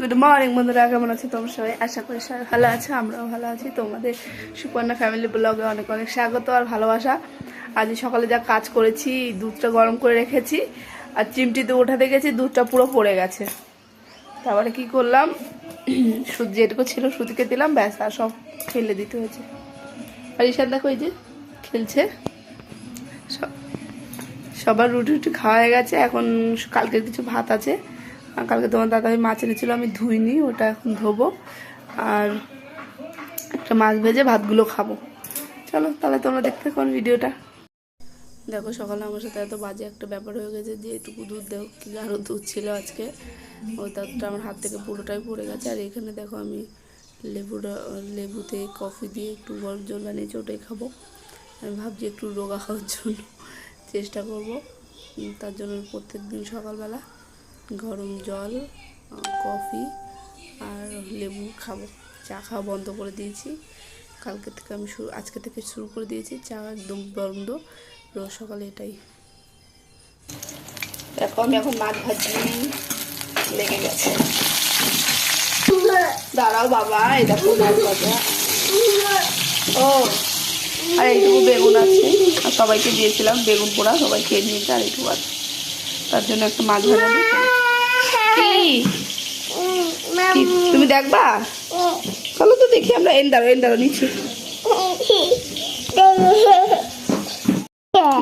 Good morning বন্ধুরা, কেমন আছে তোমরা সবাই? আশা করি সবাই ভালো আছে, আমরাও ভালো আছি। তোমাদের সুপর্ণা ফ্যামিলি ব্লগে অনেক অনেক স্বাগত আর ভালোবাসা। আজ সকালে যা কাজ করেছি, দুধটা গরম করে রেখেছি, আর চিমটিতে উঠাতে গেছি, দুধটা পুরো পড়ে গেছে। তারপরে কি করলাম? সুদ যেটুকু ছিল সুদিকে দিলাম, ব্যাস, আর সব ফেলে দিতে হয়েছে। আর ঈশান দেখো এই যে খেলছে। সব- সবার রুটি রুটি খাওয়া হয়ে গেছে, এখন কালকের কিছু ভাত আছে। কালকে তোমার দাদা ভাই মাছ এনেছিল, আমি ধুইনি, ওটা এখন ধোবো। আর একটা মাছ ভেজে ভাতগুলো খাব। চলো, তাহলে তোমরা দেখতে কোন ভিডিওটা। দেখো, সকালে আমার সাথে এত বাজে একটা ব্যাপার হয়ে গেছে যে এটুকু দুধ দেখো কি আরও দুধ ছিল আজকে। ওই দুধটা আমার হাত থেকে পুরোটাই পড়ে গেছে। আর এখানে দেখো, আমি লেবুটা, লেবুতে কফি দিয়ে একটু গরম জল বানিয়েছি, ওটাই খাব। আমি ভাবছি একটু রোগা খাওয়ার জন্য চেষ্টা করব। তার জন্য প্রত্যেক দিন সকালবেলা গরম জল কফি আর লেবু খাব। চা খাওয়া বন্ধ করে দিয়েছি। কালকে থেকে আমি শুরু, আজকে থেকে শুরু করে দিয়েছি। চা একদম বন্ধ। রোজ সকালে এটাই। দেখো, আমি এখন মাছ ভাজি লেগে গেছে। দাঁড়াও বাবা, এই দেখো মাছ ভাজা। ও, আর এইটুকু বেগুন আছে। আর সবাইকে দিয়েছিলাম বেগুন পোড়া, সবাই খেয়ে নিয়েছে আর এইটুকু আছে। তার জন্য একটা মাছ ভাজা দিয়েছি। তুমি? দেখবা? চলো তো দেখি আমরা। এন দাঁড়ো এন দাঁড়ো নিচ্ছি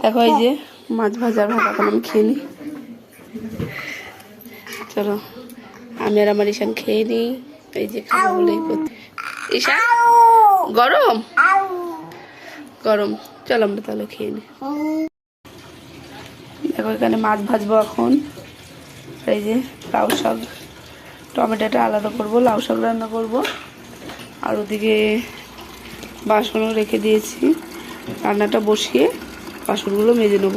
দেখো, এই যে মাছ ভাজার ভাত, এখন আমি খেয়ে নিই। চলো, আমি আর আমার ঈশান খেয়ে নিই। এই যে ঈশান? গরম? গরম। চলো, আমরা তাহলে খেয়ে নিই। দেখো, এখানে মাছ ভাজবো এখন। এই যে লাউ শাক। টমেটোটা আলাদা করব, লাউ শাক রান্না করব। আর ওদিকে বাসনও রেখে দিয়েছি। রান্নাটা বসিয়ে বাসনগুলো মেজে নেব।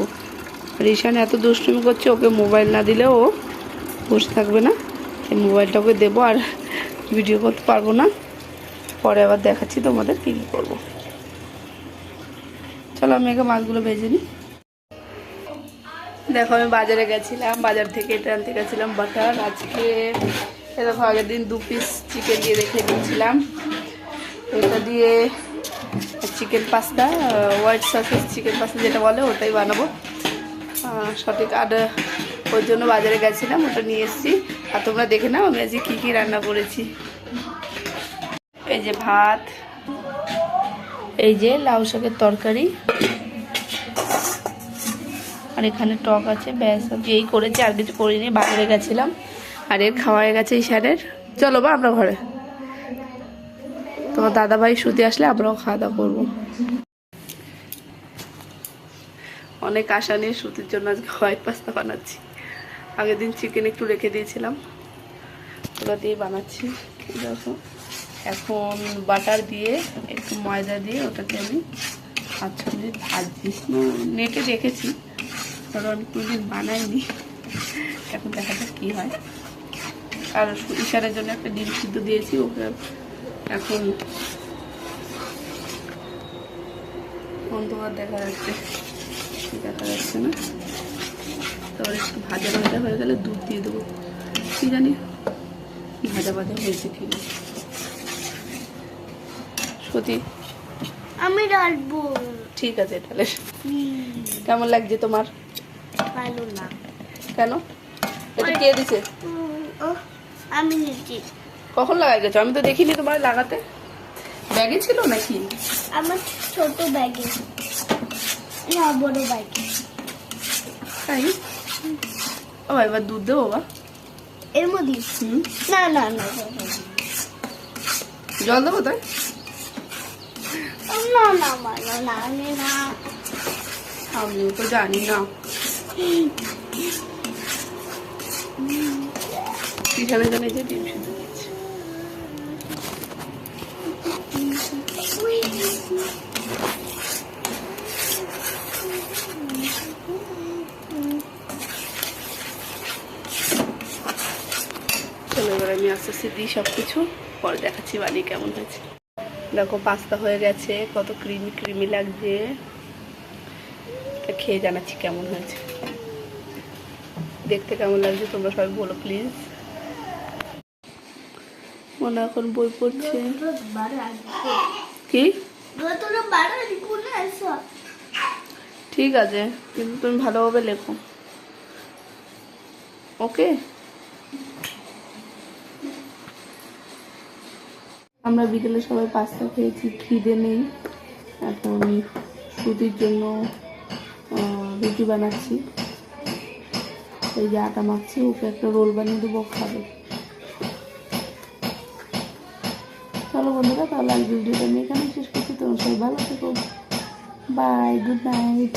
আর ঈশান এত দুষ্টুমি করছে, ওকে মোবাইল না দিলে ও বসে থাকবে না। এই মোবাইলটা ওকে দেবো আর ভিডিও করতে পারব না। পরে আবার দেখাচ্ছি তোমাদের কী কী করব। চলো আমি একে মাছগুলো ভেজে নিই। দেখো, আমি বাজারে গেছিলাম, বাজার থেকে এটা আনতে গেছিলাম বাটার আজকে এ দেখো আগের দিন দু পিস চিকেন দিয়ে রেখে দিয়েছিলাম। এটা দিয়ে chicken pasta white sauces chicken pasta যেটা বলে, ওটাই বানাবো। সঠিক আর ওর জন্য বাজারে গেছিলাম, ওটা নিয়ে এসেছি। আর তোমরা দেখে নাও, আমি আজকে কী কী রান্না করেছি। এই যে ভাত, এই যে লাউ শাকের তরকারি। আর এখানে টক আছে, ব্যাস এই করেছি, আর কিছু করিনি, বাজারে গেছিলাম। আর এর খাওয়া হয়ে গেছে ঈশানের। চলো বা আমরা ঘরে। তোমার দাদা ভাই শুতে আসলে আমরাও খাওয়া দাওয়া করব। অনেক আশা নিয়ে সুতির জন্য আজকে হোয়াইট পাস্তা বানাচ্ছি। আগের দিন চিকেন একটু রেখে দিয়েছিলাম। ওটা দিয়ে বানাচ্ছি। দেখো, এখন বাটার দিয়ে, একটু ময়দা দিয়ে ওটাকে আমি আচ্ছা ভাজছি। নেটে দেখেছি। কারণ কোনোদিন বানাইনি। এখন দেখা যাক কী হয়। আর ইশারের জন্য একটা ডিম সিদ্ধ দিয়েছি ওকে এখন অন্ধকার দেখা যাচ্ছে। দেখা যাচ্ছে না। তারপর একটু ভাজা ভাজা হয়ে গেলে দুধ দিয়ে দেবো। কি জানি? ভাজা ভাজা হয়েছে কি না। সত্যি আমি ডালবো। ঠিক আছে তাহলে। কেমন লাগছে তোমার? ভালো না কেন? এটা কে দিছে? আমি নিচ্ছি কখন লাগাই গেছো আমি তো দেখিনি তোমার লাগাতে। ব্যাগে ছিল নাকি? আমার ছোট ব্যাগে। না বড় ব্যাগে। তাই? ও এবার দুধ দেবো বা এর মধ্যে? না না না না, না, জল দেবো তাই না না না আমি না। আমিও তো জানি না। পিছনে জানে যে চলো এবার আমি আস্তে আস্তে দিই সব কিছু পরে দেখাচ্ছি বানিয়ে কেমন হয়েছে। দেখো, পাস্তা হয়ে গেছে, কত ক্রিমি ক্রিমি লাগছে। খেয়ে জানাচ্ছি কেমন হয়েছে। দেখতে কেমন লাগছে? তোমরা সবাই বলো প্লিজ মনে এখন বই পড়ছে। কি? ঠিক আছে, কিন্তু তুমি ভালোভাবে লেখো। ওকে? আমরা বিকেলে সবাই পাস্তা খেয়েছি, খিদে নেই। এখন সুতির জন্য রুটি বানাচ্ছি। এই যে আটা মাখছি ওকে একটা রোল বানিয়ে দেবো, খাবে। চলো বন্ধুরা, তাহলে আজ ভিডিওটা আমি এখানে শেষ করছি। তোমার সবাই ভালো থেকো। Bye good night